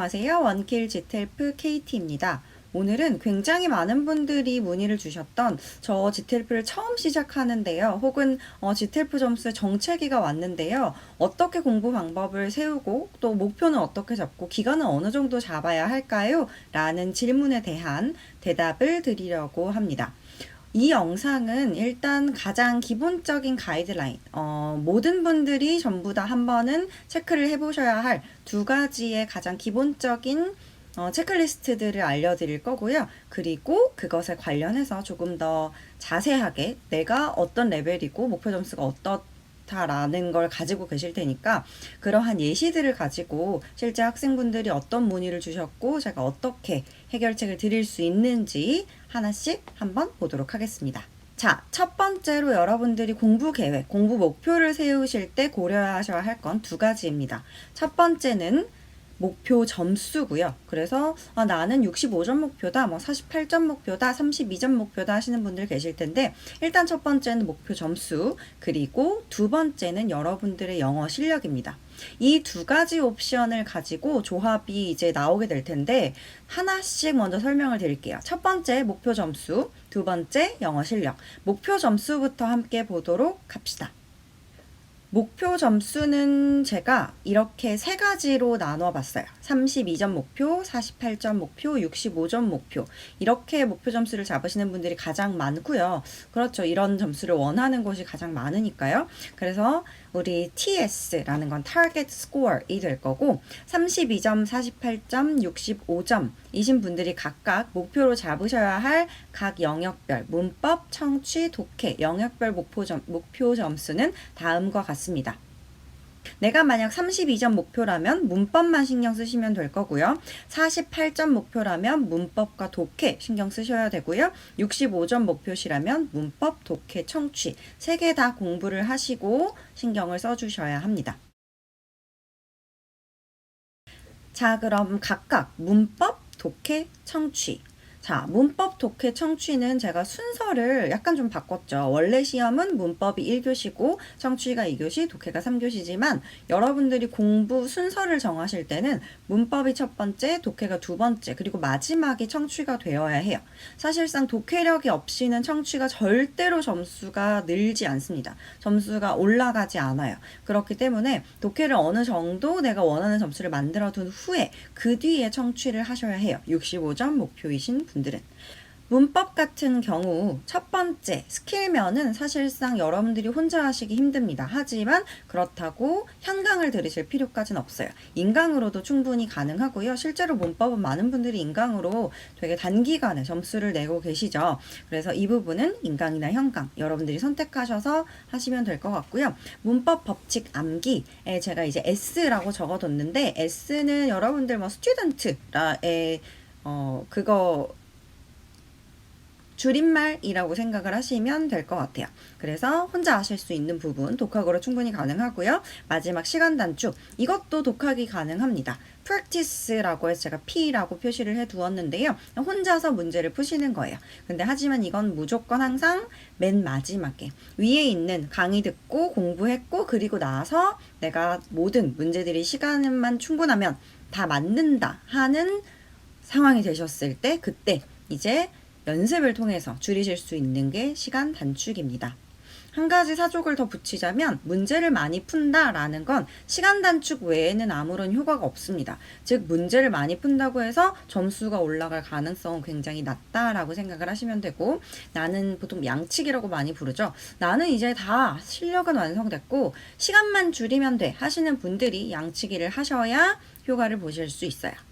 안녕하세요. 원킬 지텔프 KT입니다. 오늘은 굉장히 많은 분들이 문의를 주셨던 저 지텔프를 처음 시작하는데요. 혹은 어, 지텔프 점수의 정체기가 왔는데요. 어떻게 공부 방법을 세우고 또 목표는 어떻게 잡고 기간은 어느 정도 잡아야 할까요? 라는 질문에 대한 대답을 드리려고 합니다. 이 영상은 일단 가장 기본적인 가이드라인, 어, 모든 분들이 전부 다 한 번은 체크를 해보셔야 할 두 가지의 가장 기본적인 어, 체크리스트들을 알려드릴 거고요. 그리고 그것에 관련해서 조금 더 자세하게 내가 어떤 레벨이고 목표 점수가 어떻다라는 걸 가지고 계실 테니까 그러한 예시들을 가지고 실제 학생분들이 어떤 문의를 주셨고 제가 어떻게 해결책을 드릴 수 있는지 하나씩 한번 보도록 하겠습니다. 자, 첫 번째로 여러분들이 공부 계획, 공부 목표를 세우실 때 고려하셔야 할 건 두 가지입니다. 첫 번째는 목표 점수고요. 그래서 아, 나는 65점 목표다, 뭐 48점 목표다, 32점 목표다 하시는 분들 계실 텐데 일단 첫 번째는 목표 점수, 그리고 두 번째는 여러분들의 영어 실력입니다. 이 두 가지 옵션을 가지고 조합이 이제 나오게 될 텐데 하나씩 먼저 설명을 드릴게요. 첫 번째 목표 점수, 두 번째 영어 실력. 목표 점수부터 함께 보도록 합시다. 목표 점수는 제가 이렇게 세 가지로 나눠 봤어요. 32점 목표, 48점 목표, 65점 목표. 이렇게 목표 점수를 잡으시는 분들이 가장 많고요. 그렇죠. 이런 점수를 원하는 곳이 가장 많으니까요. 그래서 우리 TS라는 건 Target Score이 될 거고 32점, 48점, 65점 이신 분들이 각각 목표로 잡으셔야 할 각 영역별 문법, 청취, 독해 영역별 목표, 점, 목표 점수는 다음과 같습니다. 내가 만약 32점 목표라면 문법만 신경 쓰시면 될 거고요. 48점 목표라면 문법과 독해 신경 쓰셔야 되고요. 65점 목표시라면 문법, 독해, 청취 세 개 다 공부를 하시고 신경을 써주셔야 합니다. 자, 그럼 각각 문법, 독해, 청취. 자, 문법, 독해, 청취는 제가 순서를 약간 좀 바꿨죠. 원래 시험은 문법이 1교시고 청취가 2교시, 독해가 3교시지만 여러분들이 공부 순서를 정하실 때는 문법이 첫 번째, 독해가 두 번째, 그리고 마지막이 청취가 되어야 해요. 사실상 독해력이 없이는 청취가 절대로 점수가 늘지 않습니다. 점수가 올라가지 않아요. 그렇기 때문에 독해를 어느 정도 내가 원하는 점수를 만들어 둔 후에 그 뒤에 청취를 하셔야 해요. 65점 목표이신 분들은. 문법 같은 경우 첫 번째 스킬면은 사실상 여러분들이 혼자 하시기 힘듭니다. 하지만 그렇다고 현강을 들으실 필요까지는 없어요. 인강으로도 충분히 가능하고요. 실제로 문법은 많은 분들이 인강으로 되게 단기간에 점수를 내고 계시죠. 그래서 이 부분은 인강이나 현강 여러분들이 선택하셔서 하시면 될 것 같고요. 문법 법칙 암기에 제가 이제 S라고 적어뒀는데 S는 여러분들 뭐 스튜던트라의 어 그거 줄임말이라고 생각을 하시면 될 것 같아요. 그래서 혼자 하실 수 있는 부분 독학으로 충분히 가능하고요. 마지막 시간 단축 이것도 독학이 가능합니다. practice라고 해서 제가 P라고 표시를 해 두었는데요. 혼자서 문제를 푸시는 거예요. 근데 하지만 이건 무조건 항상 맨 마지막에 위에 있는 강의 듣고 공부했고 그리고 나서 내가 모든 문제들이 시간만 충분하면 다 맞는다 하는 상황이 되셨을 때 그때 이제 연습을 통해서 줄이실 수 있는 게 시간 단축입니다. 한 가지 사족을 더 붙이자면 문제를 많이 푼다라는 건 시간 단축 외에는 아무런 효과가 없습니다. 즉 문제를 많이 푼다고 해서 점수가 올라갈 가능성은 굉장히 낮다라고 생각을 하시면 되고 나는 보통 양치기라고 많이 부르죠. 나는 이제 다 실력은 완성됐고 시간만 줄이면 돼 하시는 분들이 양치기를 하셔야 효과를 보실 수 있어요.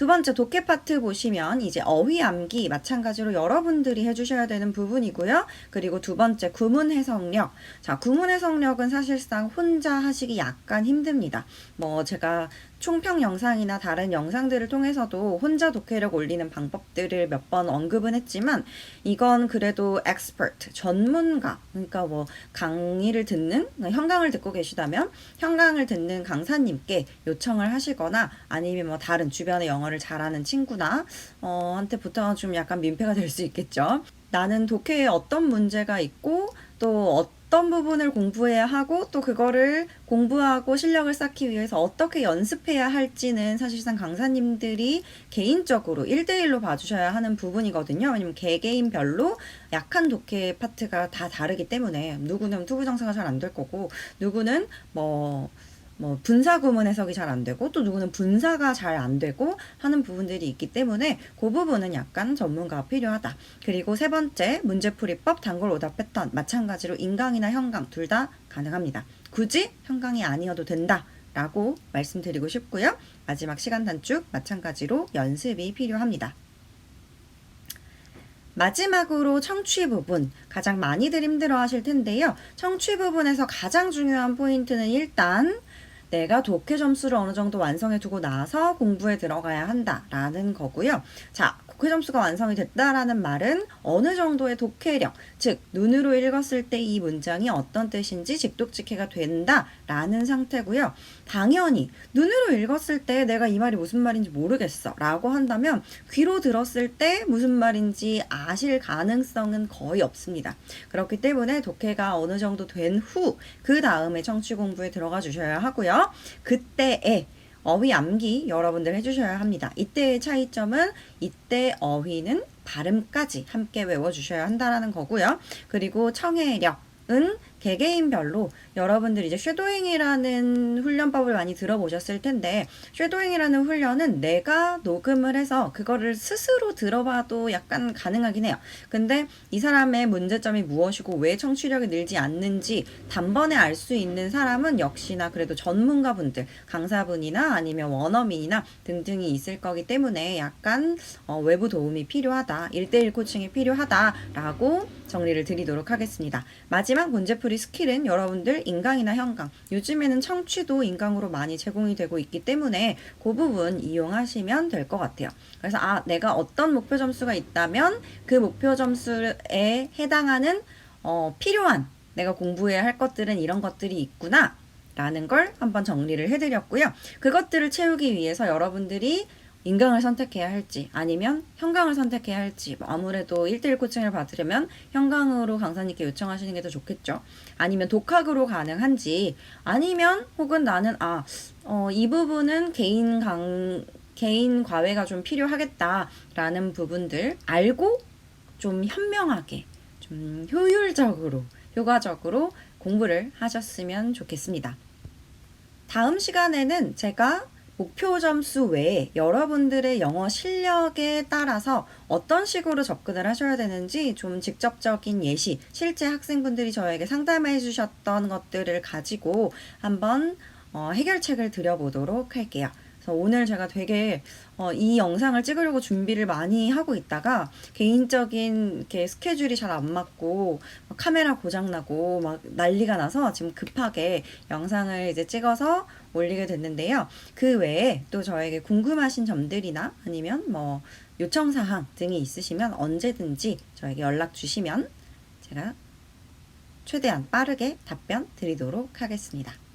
두 번째 독해 파트 보시면 이제 어휘 암기 마찬가지로 여러분들이 해주셔야 되는 부분이고요. 그리고 두 번째 구문 해석력. 자, 구문 해석력은 사실상 혼자 하시기 약간 힘듭니다. 뭐 제가 총평 영상이나 다른 영상들을 통해서도 혼자 독해력 올리는 방법들을 몇 번 언급은 했지만 이건 그래도 expert, 전문가, 그러니까 뭐 강의를 듣는, 현강을 듣고 계시다면 현강을 듣는 강사님께 요청을 하시거나 아니면 뭐 다른 주변에 영어 를 잘하는 친구나 어, 한테 부탁은 좀 약간 민폐가 될 수 있겠죠. 나는 독해에 어떤 문제가 있고 또 어떤 부분을 공부해야 하고 또 그거를 공부하고 실력을 쌓기 위해서 어떻게 연습해야 할지는 사실상 강사님들이 개인적으로 1대1로 봐주셔야 하는 부분이거든요. 왜냐면 개개인별로 약한 독해 파트가 다 다르기 때문에 누구는 투부정사가 잘 안 될 거고 누구는 뭐 뭐 분사 구문 해석이 잘 안 되고 또 누구는 분사가 잘 안 되고 하는 부분들이 있기 때문에 그 부분은 약간 전문가가 필요하다. 그리고 세 번째 문제풀이법 단골 오답 패턴 마찬가지로 인강이나 현강 둘 다 가능합니다. 굳이 현강이 아니어도 된다 라고 말씀드리고 싶고요. 마지막 시간 단축 마찬가지로 연습이 필요합니다. 마지막으로 청취 부분 가장 많이들 힘들어 하실 텐데요. 청취 부분에서 가장 중요한 포인트는 일단 내가 독해 점수를 어느 정도 완성해 두고 나서 공부에 들어가야 한다라는 거고요. 자, 독해 점수가 완성이 됐다라는 말은 어느 정도의 독해력, 즉 눈으로 읽었을 때 이 문장이 어떤 뜻인지 직독직해가 된다라는 상태고요. 당연히 눈으로 읽었을 때 내가 이 말이 무슨 말인지 모르겠어라고 한다면 귀로 들었을 때 무슨 말인지 아실 가능성은 거의 없습니다. 그렇기 때문에 독해가 어느 정도 된 후 그 다음에 청취 공부에 들어가 주셔야 하고요. 그때에 어휘 암기 여러분들 해주셔야 합니다. 이때의 차이점은 이때 어휘는 발음까지 함께 외워주셔야 한다라는 거고요. 그리고 청해력은 개개인별로 여러분들 이제 쉐도잉이라는 훈련법을 많이 들어보셨을 텐데 쉐도잉이라는 훈련은 내가 녹음을 해서 그거를 스스로 들어봐도 약간 가능하긴 해요. 근데 이 사람의 문제점이 무엇이고 왜 청취력이 늘지 않는지 단번에 알 수 있는 사람은 역시나 그래도 전문가분들, 강사분이나 아니면 원어민이나 등등이 있을 거기 때문에 약간 어, 외부 도움이 필요하다. 1대1 코칭이 필요하다라고 정리를 드리도록 하겠습니다. 마지막 문제풀이 스킬은 여러분들 인강이나 현강, 요즘에는 청취도 인강으로 많이 제공이 되고 있기 때문에 그 부분 이용하시면 될 것 같아요. 그래서 아, 내가 어떤 목표 점수가 있다면 그 목표 점수에 해당하는 어, 필요한 내가 공부해야 할 것들은 이런 것들이 있구나. 라는 걸 한번 정리를 해드렸고요. 그것들을 채우기 위해서 여러분들이 인강을 선택해야 할지 아니면 현강을 선택해야 할지 뭐 아무래도 1대1 코칭을 받으려면 현강으로 강사님께 요청하시는 게 더 좋겠죠. 아니면 독학으로 가능한지 아니면 혹은 나는 아, 어, 이 부분은 개인 강 개인 과외가 좀 필요하겠다라는 부분들 알고 좀 현명하게 좀 효율적으로 효과적으로 공부를 하셨으면 좋겠습니다. 다음 시간에는 제가 목표 점수 외에 여러분들의 영어 실력에 따라서 어떤 식으로 접근을 하셔야 되는지 좀 직접적인 예시, 실제 학생분들이 저에게 상담해 주셨던 것들을 가지고 한번 어, 해결책을 드려보도록 할게요. 그래서 오늘 제가 되게 어, 이 영상을 찍으려고 준비를 많이 하고 있다가 개인적인 이렇게 스케줄이 잘 안 맞고 막 카메라 고장 나고 막 난리가 나서 지금 급하게 영상을 이제 찍어서 올리게 됐는데요. 그 외에 또 저에게 궁금하신 점들이나 아니면 뭐 요청 사항 등이 있으시면 언제든지 저에게 연락 주시면 제가 최대한 빠르게 답변 드리도록 하겠습니다.